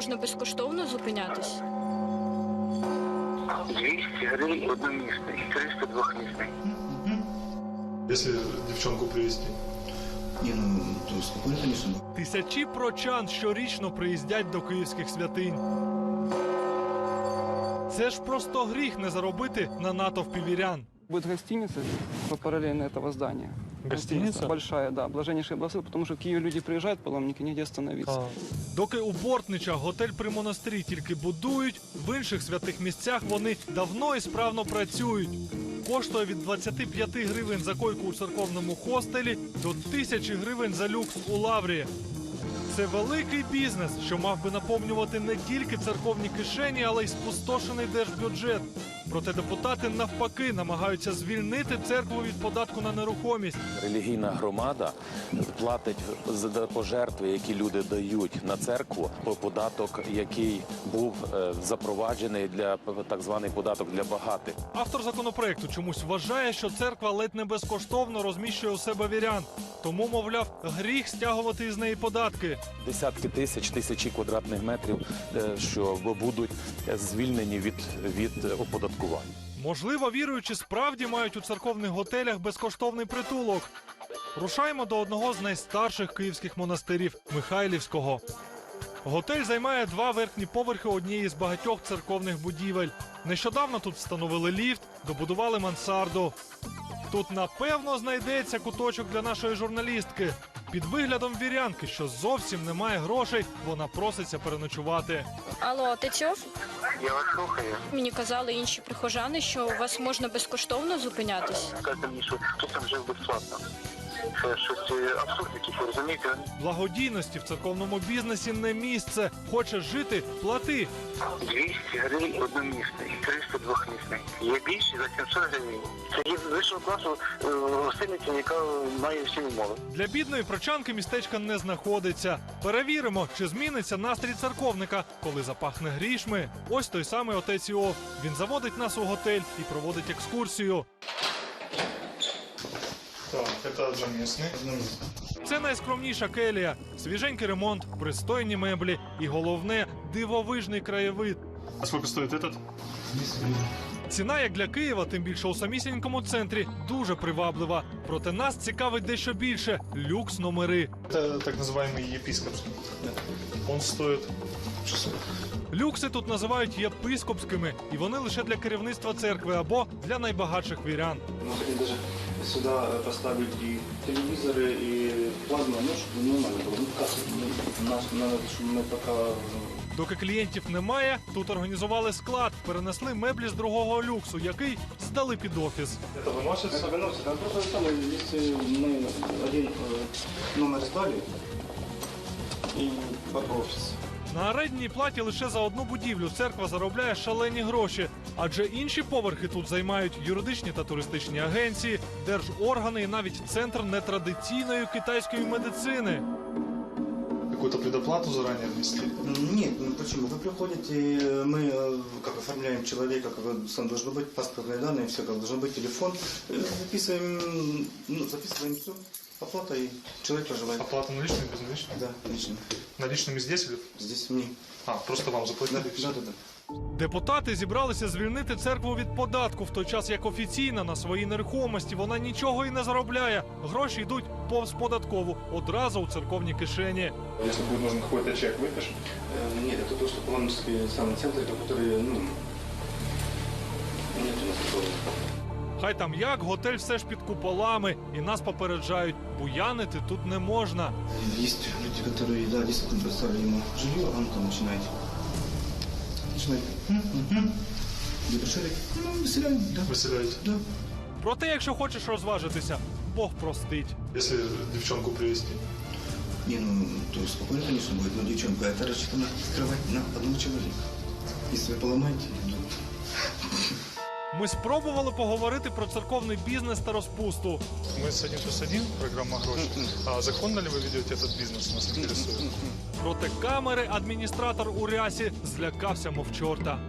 можна безкоштовно зупинятись? 200 гривень одномісний, 300 двохмісний. Если девчонку привезти. Не, ну, то спокойно, конечно. Тисячі прочан щорічно приїздять до київських святинь. Це ж просто гріх не заробити на натовпі вірян. Будет гостиница по параллельно этого здания. Гостиница? Большая, да, блаженнейший Бласыл, потому что в Киев люди приезжают, паломники, негде остановиться. Доки у Бортнича готель при монастирі тільки будують, в інших святих місцях вони давно і справно працюють. Коштує від 25 гривень за койку у церковному хостелі до тисячі гривень за люкс у лаврі. Це великий бізнес, що мав би наповнювати не тільки церковні кишені, але й спустошений держбюджет. Проте депутати навпаки намагаються звільнити церкву від податку на нерухомість. Релігійна громада платить за пожертви, які люди дають на церкву, по податок, який був е, запроваджений для так званий податок для багатих. Автор законопроекту чомусь вважає, що церква ледь не безкоштовно розміщує у себе вірян. Тому, мовляв, гріх стягувати із неї податки. Десятки тисяч, тисячі квадратних метрів, е, що будуть звільнені від, від оподаткування. Можливо, віруючі справді мають у церковних готелях безкоштовний притулок. Рушаємо до одного з найстарших київських монастирів Михайлівського. Готель займає два верхні поверхи однієї з багатьох церковних будівель. Нещодавно тут встановили ліфт, добудували мансарду. Тут напевно знайдеться куточок для нашої журналістки. Під виглядом вірянки, що зовсім не має грошей, вона проситься переночувати. Алло, Тетьов? Я вас слухаю. Мені казали інші прихожани, що у вас можна безкоштовно зупинятись. Сказали, що тут там жив безплатно. Це щось е, абсурд якийсь, розумієте? Благодійності в церковному бізнесі не місце. Хочеш жити плати. 200 гривень одномісний, 300 двохмісний. Є більше за 700 гривень. Це є вищого класу е, гостиниця, яка має всі умови. Для бідної прочанки містечка не знаходиться. Перевіримо, чи зміниться настрій церковника, коли запахне грішми. Ось той самий отець Іов. Він заводить нас у готель і проводить екскурсію. Так, это одноместный. Це найскромніша келія, свіженький ремонт, пристойні меблі і головне дивовижний краєвид. А сколько стоит этот? Ціна, як для Києва, тим більше у самісінькому центрі, дуже приваблива. Проте нас цікавить дещо більше люкс номери. Это так называемый епископский. Он стоит 600. Люкси тут називають єпископськими, і вони лише для керівництва церкви або для найбагатших вірян. Мы хотим даже сюда поставить и телевизоры, и плазму, ну, чтобы не надо было. Ну, кассу, ну, наш, надо, чтобы мы пока... ну, Доки клієнтів немає, тут організували склад, перенесли меблі з другого люксу, який здали під офіс. Это выносится? Это выносит, а просто самое, если мы один э, номер сдали, и по офис. На орендній платі лише за одну будівлю церква заробляє шалені гроші, адже інші поверхи тут займають юридичні та туристичні агенції, держоргани і навіть центр нетрадиційної китайської медицини. Какую-то предоплату заранее внести? Нет, ну почему? Вы приходите, э, мы э, как оформляем человека, как вы- сам должно быть паспортные данные, все, как должно быть телефон, э, записываем, ну, записываем все, оплата и человек проживает. Оплата наличными, безналичными? Да, лично. Наличными здесь или? Здесь мне. А, просто вам Да, заплатили? и всё? да, да, да. Депутати зібралися звільнити церкву від податку, в той час як офіційно на своїй нерухомості вона нічого і не заробляє. Гроші йдуть повз податкову одразу у церковні кишені. Если будет нужен какой-то чек, выпишем. Э, Нет, это то, что Паломнический самый центр, который, ну, Хай там як, готель все ж під куполами, і нас попереджають, буянити тут не можна. Есть люди, которые, да, действительно представили ему жилье, а он там начинает. Начинает. «М, мгм». Где пришли? Ну, выселяем, да. Выселяете. Да. Проте, якщо хочеш розважитися, Бог простить. Если девчонку привезти. Не, ну, то спокойно, конечно, будет, но девчонка, это рассчитано скрывать на одного человека. Если вы поломаете, ну, Ми спробували поговорити про церковний бізнес та розпусту. Мы с один плюс один, программа «Гроши». А законно ли вы ведете этот бизнес, нас интересует? Проти камери адміністратор у рясі злякався, мов чорта.